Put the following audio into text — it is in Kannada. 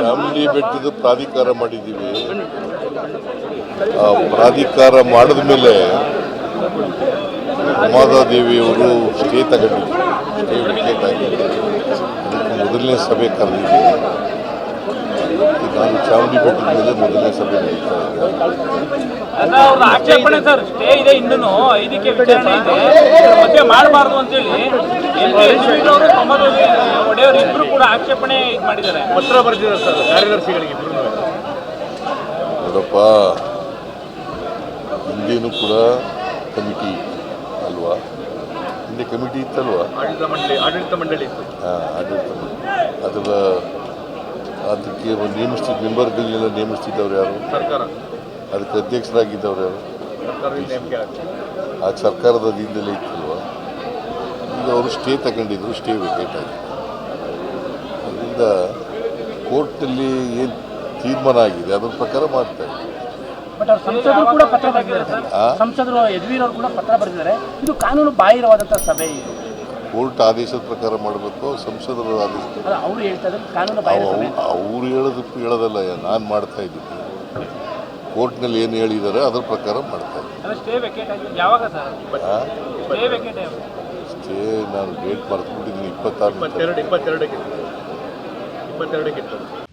ಚಾಮುಂಡಿ ಬೆಟ್ಟದ ಪ್ರಾಧಿಕಾರ ಮಾಡಿದ್ದೀವಿ. ಆ ಪ್ರಾಧಿಕಾರ ಮಾಡಿದ ಮೇಲೆ ಅವರು ಸ್ಟೇ ತಗೊಂಡಿದ್ರು. ಸ್ಟೇ ವಿಕೆಟ್ ಮೊದಲನೇ ಸಭೆ ಕರೆದಿದ್ದೀವಿ ನಾನು ಚಾಮುಂಡಿ ಬೆಟ್ಟದ ಮೇಲೆ ಮೊದಲನೇ ಸಭೆ ನಡೀತಾ ಇದೆ. ಮಾಡಬಾರ್ದು ಅಂತೇಳಿ. ಒಡೆಯವರು ಕೂಡ ಆಕ್ಷೇಪಣೆ ಮಾಡಿದ್ದಾರೆ. ಪತ್ರ ಬರೆದಿದ್ದಾರೆ ಸರ್ ಕಾರ್ಯದರ್ಶಿಗಳಿಗೆ ನೋಡಪ್ಪ ಹಿಂದೇನು ಕೂಡ ಕಮಿಟಿ ಅಲ್ವಾ? ಹಿಂದೆ ಕಮಿಟಿ ಇತ್ತಲ್ವಾ? ಆಡಳಿತ ಮಂಡಳಿ ಆಡಳಿತ ಮಂಡಳಿ ಇತ್ತು. ಆ, ಆಡಳಿತ ಮಂಡಳಿ. ಅದರ ಅದಕ್ಕೆ ಒಂದು ನೇಮಿಸ್ತಿದ್ದ ಮೆಂಬರ್ಗಳನ್ನೆಲ್ಲ ನೇಮಿಸ್ತಿದ್ದವ್ರು ಯಾರು? ಸರ್ಕಾರ. ಅದಕ್ಕೆ ಅಧ್ಯಕ್ಷರಾಗಿದ್ದವ್ರು ಯಾರು? ಆ ಸರ್ಕಾರದ ದಿನದಲ್ಲೇ ಇತ್ತಲ್ವಾ? ಈಗ ಅವರು ಸ್ಟೇ ತಗೊಂಡಿದ್ರು ಸ್ಟೇ ವೇಕೇಟ್ ಆಗಿದೆ. ಅದರಿಂದ ಕೋರ್ಟಲ್ಲಿ ಏನು ತೀರ್ಮಾನ ಆಗಿದೆ? ಅದ್ರ ಪ್ರಕಾರ ಮಾಡ್ತಾರೆ ಇದ್ದಾರೆ. ಬಟ್ ಅವ್ರು ಸಂಸದರು ಕೂಡ ಪತ್ರ ಬರೆದಿದ್ದಾರೆ ಸರ್. ಆ? ಸಂಸದರು ಯದುವೀರ್ ಅವರು ಕೂಡ ಪತ್ರ ಬರೆದಿದ್ದಾರೆ. ಇದು ಕಾನೂನು ಬಾಹಿರವಾದಂಥ ಸಭೆ ಇದು. ಕೋರ್ಟ್ ಆದೇಶದ ಪ್ರಕಾರ ಮಾಡಬೇಕು ಸಂಸದರ ಆದೇಶ ಅಲ್ಲ ಅವರು ಹೇಳ್ತಾ ಇದ್ದಾರೆ ಕಾನೂನು ಬಾಹಿರ ಸಭೆ. ಅವ್ರು ಹೇಳೋದು ಹೇಳೋದಲ್ಲ ನಾನು ಮಾಡ್ತಾ ಇದ್ದೀನಿ. ಕೋರ್ಟ್ನಲ್ಲಿ ಏನು ಹೇಳಿದ್ದಾರೆ ಅದ್ರ ಪ್ರಕಾರ ಮಾಡ್ತಾ ಇದ್ದೀನಿ. ಸ್ಟೇ ವೆಕೇಟ್ ಆಗಿದೆ ಯಾವಾಗ ಸರ್? ಆ? ಸ್ಟೇ ವೆಕೇಟ್ ಸ್ಟೇ ನಾನು ಡೇಟ್ ಮಾಡ್ಕೊಂಡಿದ್ದೀನಿ ಇಪ್ಪತ್ತಾರು ಇಪ್ಪತ್ತೆರಡು ಇಪ್ಪತ್ತೆರಡಕ್ಕೆ. ಇಪ್ಪತ್ತೆರಡಕ್ಕೆ ಇತ್ತು